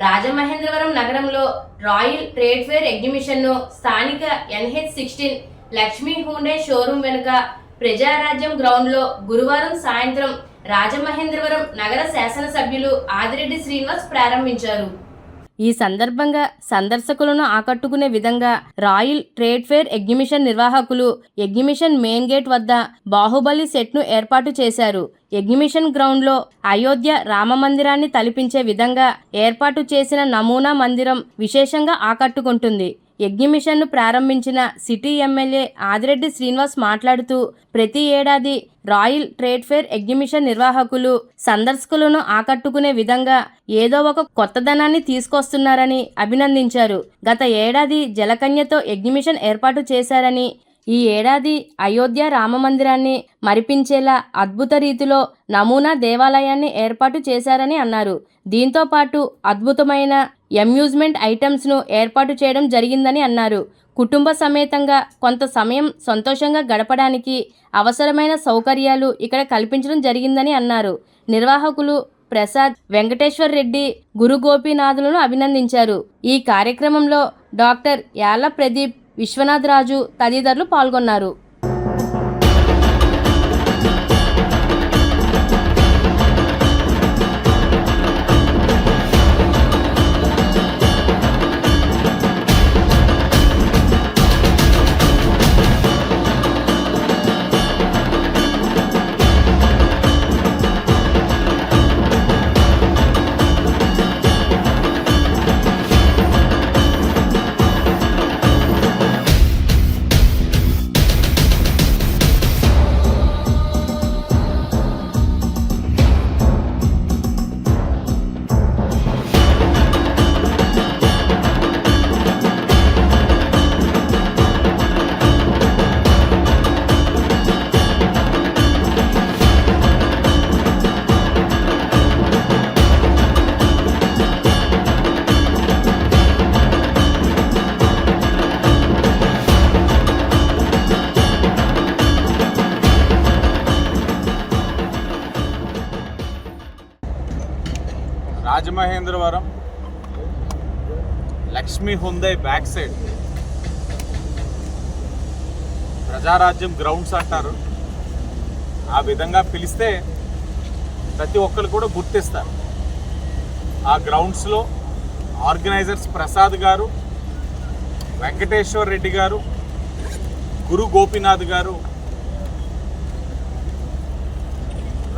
రాజమహేంద్రవరం నగరంలో royal trade fair exhibition స్థానిక NH sixteen Lakshmi Hyundai showroom వెనుక ప్రజారాజ్యం గ్రౌండ్లో గురువారం సాయంత్రం రాజమహేంద్రవరం నగర శాసనసభ్యులు ఆదిరెడ్డి శ్రీనివాస్ ప్రారంభించారు. ఈ సందర్భంగా సందర్శకులను ఆకట్టుకునే విధంగా రాయల్ ట్రేడ్ ఫేర్ ఎగ్జిబిషన్ నిర్వాహకులు ఎగ్జిబిషన్ మెయిన్ గేట్ వద్ద బాహుబలి సెట్ను ఏర్పాటు చేశారు. ఎగ్జిబిషన్ గ్రౌండ్లో అయోధ్య రామ మందిరాన్ని తలపించే విధంగా ఏర్పాటు చేసిన నమూనా మందిరం విశేషంగా ఆకట్టుకుంటుంది. యజ్ఞమిషన్ను ప్రారంభించిన సిటీ ఎమ్మెల్యే ఆదిరెడ్డి శ్రీనివాస్ మాట్లాడుతూ ప్రతి ఏడాది రాయల్ ట్రేడ్ ఫేర్ ఎగ్జిబిషన్ నిర్వాహకులు సందర్శకులను ఆకట్టుకునే విధంగా ఏదో ఒక కొత్తదనాన్ని తీసుకొస్తున్నారని అభినందించారు. గత ఏడాది జలకన్యతో ఎగ్జిబిషన్ ఏర్పాటు చేశారని ఈ ఏడాది అయోధ్య రామ మందిరాన్ని మరిపించేలా అద్భుత రీతిలో నమూనా దేవాలయాన్ని ఏర్పాటు చేశారని అన్నారు. దీంతో పాటు అద్భుతమైన అమ్యూజ్మెంట్ ఐటమ్స్ను ఏర్పాటు చేయడం జరిగిందని అన్నారు. కుటుంబ సమేతంగా కొంత సమయం సంతోషంగా గడపడానికి అవసరమైన సౌకర్యాలు ఇక్కడ కల్పించడం జరిగిందని అన్నారు. నిర్వాహకులు ప్రసాద్ వెంకటేశ్వర్ రెడ్డి గురు గోపీనాథులను అభినందించారు. ఈ కార్యక్రమంలో డాక్టర్ యాల ప్రదీప్ విశ్వనాథ్ రాజు తదితరులు పాల్గొన్నారు. Rajamahendravaram Lakshmi Hyundai back side. Prajarajyam grounds అంటారు. ఆ విధంగా పిలిస్తే ప్రతి ఒక్కరు కూడా గుర్తిస్తారు. ఆ గ్రౌండ్స్లో ఆర్గనైజర్స్ ప్రసాద్ గారు వెంకటేశ్వర్ రెడ్డి గారు గురు గోపీనాథ్ గారు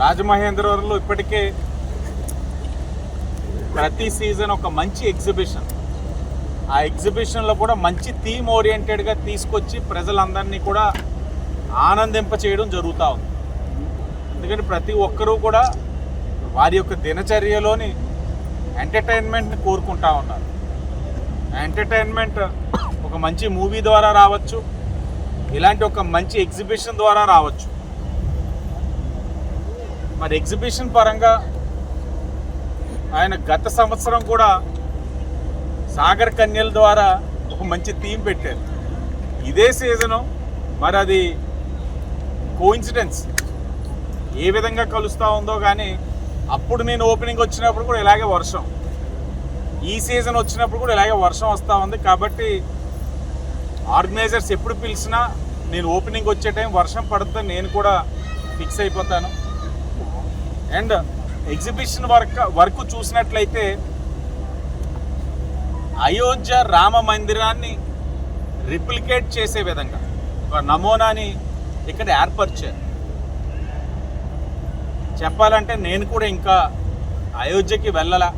రాజమహేంద్రవరంలో ఇప్పటికే ప్రతి సీజన్ ఒక మంచి ఎగ్జిబిషన్. ఆ ఎగ్జిబిషన్లో కూడా మంచి థీమ్ ఓరియంటెడ్గా తీసుకొచ్చి ప్రజలందరినీ కూడా ఆనందింప చేయడం జరుగుతూ ఉంది. ఎందుకంటే ప్రతి ఒక్కరూ కూడా వారి యొక్క దినచర్యలోని ఎంటర్టైన్మెంట్ని కోరుకుంటా ఉన్నారు. ఎంటర్టైన్మెంట్ ఒక మంచి మూవీ ద్వారా రావచ్చు ఇలాంటి ఒక మంచి ఎగ్జిబిషన్ ద్వారా రావచ్చు. మరి ఎగ్జిబిషన్ పరంగా ఆయన గత సంవత్సరం కూడా సాగర్ కన్యల ద్వారా ఒక మంచి థీమ్ పెట్టారు. ఇదే సీజను మరి అది కోఇన్సిడెన్స్ ఏ విధంగా కలుస్తూ ఉందో కానీ అప్పుడు నేను ఓపెనింగ్ వచ్చినప్పుడు కూడా ఇలాగే వర్షం. ఈ సీజన్ వచ్చినప్పుడు కూడా ఇలాగే వర్షం వస్తూ ఉంది కాబట్టి ఆర్గనైజర్స్ ఎప్పుడు పిలిచినా నేను ఓపెనింగ్ వచ్చే టైం వర్షం పడుతుంది నేను కూడా ఫిక్స్ అయిపోతాను. అండ్ ఎగ్జిబిషన్ వర్క్ వర్క్ చూసినట్లయితే అయోధ్య రామ మందిరాన్ని రిప్లికేట్ చేసే విధంగా ఒక నమూనాని ఇక్కడ ఏర్పరిచారు. చెప్పాలంటే నేను కూడా ఇంకా అయోధ్యకి వెళ్ళలా?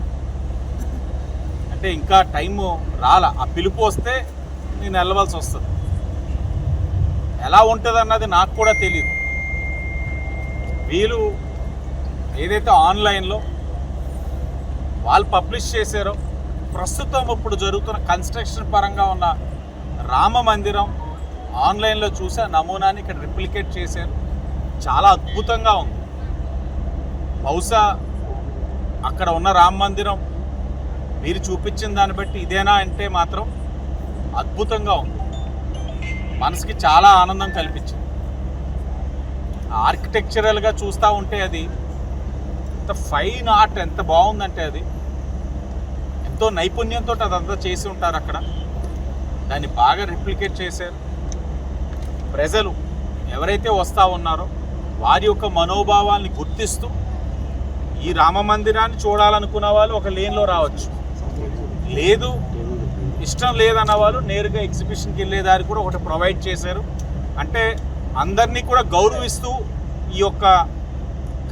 అంటే ఇంకా టైము రాలా? ఆ పిలుపు వస్తే నేను వెళ్ళవలసి వస్తుంది. ఎలా ఉంటుంది అన్నది నాకు కూడా తెలియదు వీళ్ళు ఏదైతే ఆన్లైన్లో వాళ్ళు పబ్లిష్ చేశారో ప్రస్తుతం ఇప్పుడు జరుగుతున్న కన్స్ట్రక్షన్ పరంగా ఉన్న రామ మందిరం ఆన్లైన్లో చూసే నమూనాని ఇక్కడ రిప్లికేట్ చేశారు. చాలా అద్భుతంగా ఉంది. బహుశా అక్కడ ఉన్న రామ మందిరం మీరు చూపించిన దాన్ని బట్టి ఇదేనా అంటే మాత్రం అద్భుతంగా ఉంది. మనసుకి చాలా ఆనందం కల్పించింది. ఆర్కిటెక్చరల్గా చూస్తూ ఉంటే అది ఎంత ఫైన్ ఆర్ట్ ఎంత బాగుందంటే అది. ఎంతో నైపుణ్యంతో అదంతా చేసి ఉంటారు అక్కడ. దాన్ని బాగా రిప్లికేట్ చేశారు. ప్రజలు ఎవరైతే వస్తూ ఉన్నారో వారి యొక్క మనోభావాల్ని గుర్తిస్తూ ఈ రామ మందిరాన్ని చూడాలనుకున్న వాళ్ళు ఒక లేన్లో రావచ్చు. లేదు ఇష్టం లేదన్న వాళ్ళు నేరుగా ఎగ్జిబిషన్కి వెళ్ళే దారి కూడా ఒకటి ప్రొవైడ్ చేశారు. అంటే అందరినీ కూడా గౌరవిస్తూ ఈ యొక్క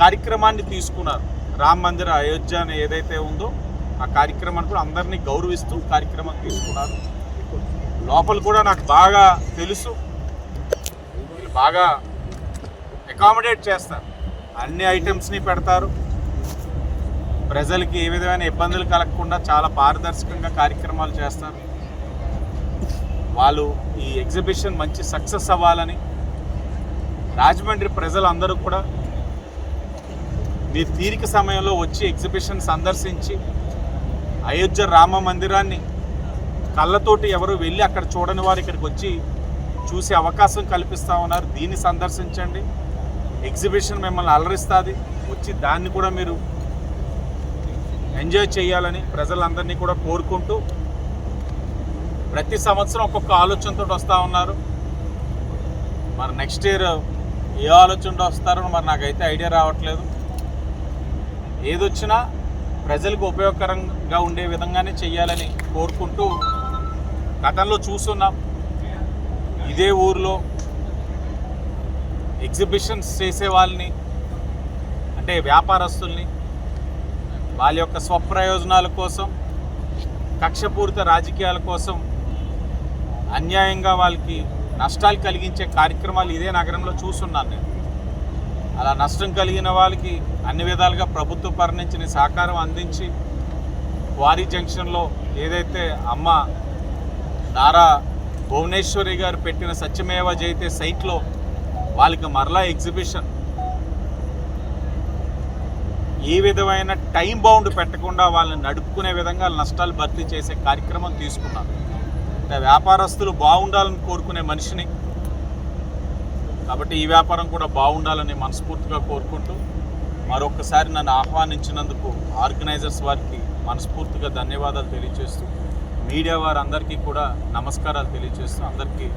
కార్యక్రమాన్ని తీసుకున్నారు. రామ మందిర అయోధ్య అని ఏదైతే ఉందో ఆ కార్యక్రమాన్ని కూడా అందరినీ గౌరవిస్తూ కార్యక్రమం తీసుకున్నారు. లోపల కూడా నాకు బాగా తెలుసు. వీళ్ళు బాగా అకామిడేట్ చేస్తారు. అన్ని ఐటమ్స్ని పెడతారు. ప్రజలకి ఏ విధమైన ఇబ్బందులు కలగకుండా చాలా పారదర్శకంగా కార్యక్రమాలు చేస్తారు. వాళ్ళు ఈ ఎగ్జిబిషన్ మంచి సక్సెస్ అవ్వాలని రాజమండ్రి ప్రజలందరూ కూడా మీ తీరిక సమయంలో వచ్చి ఎగ్జిబిషన్ సందర్శించి అయోధ్య రామ మందిరాన్ని కళ్ళతోటి ఎవరు వెళ్ళి అక్కడ చూడని వారు ఇక్కడికి వచ్చి చూసే అవకాశం కల్పిస్తూ ఉన్నారు. దీన్ని సందర్శించండి. ఎగ్జిబిషన్ మిమ్మల్ని అలరిస్తుంది. వచ్చి దాన్ని కూడా మీరు ఎంజాయ్ చేయాలని ప్రజలందరినీ కూడా కోరుకుంటూ ప్రతి సంవత్సరం ఒక్కొక్క ఆలోచనతో వస్తూ ఉన్నారు. మరి నెక్స్ట్ ఇయర్ ఏ ఆలోచనతో వస్తారో మరి నాకైతే ఐడియా రావట్లేదు. ఏదొచ్చినా ప్రజలకు ఉపయోగకరంగా ఉండే విధంగానే చేయాలని కోరుకుంటూ గతంలో చూస్తున్నాం. ఇదే ఊర్లో ఎగ్జిబిషన్స్ చేసే వాళ్ళని అంటే వ్యాపారస్తుల్ని వాళ్ళ యొక్క స్వప్రయోజనాల కోసం కక్షపూరిత రాజకీయాల కోసం అన్యాయంగా వాళ్ళకి నష్టాలు కలిగించే కార్యక్రమాలు ఇదే నగరంలో చూస్తున్నాను నేను. అలా నష్టం కలిగిన వాళ్ళకి అన్ని విధాలుగా ప్రభుత్వ పరిణించిన సహకారం అందించి వారి జంక్షన్లో ఏదైతే అమ్మ నారా భువనేశ్వరి గారు పెట్టిన సత్యమేవ జయితే సైట్లో వాళ్ళకి మరలా ఎగ్జిబిషన్. ఏ విధమైన టైం బౌండ్ పెట్టకుండా వాళ్ళని నడుపుకునే విధంగా నష్టాలు భర్తీ చేసే కార్యక్రమం తీసుకున్నారు. అంటే వ్యాపారస్తులు బాగుండాలని కోరుకునే మనిషిని కాబట్టి ఈ వ్యాపారం కూడా బాగుండాలని మనస్ఫూర్తిగా కోరుకుంటూ మరొకసారి నన్ను ఆహ్వానించినందుకు ఆర్గనైజర్స్ వారికి మనస్ఫూర్తిగా ధన్యవాదాలు తెలియజేస్తూ మీడియా వారందరికీ కూడా నమస్కారాలు తెలియజేస్తూ అందరికీ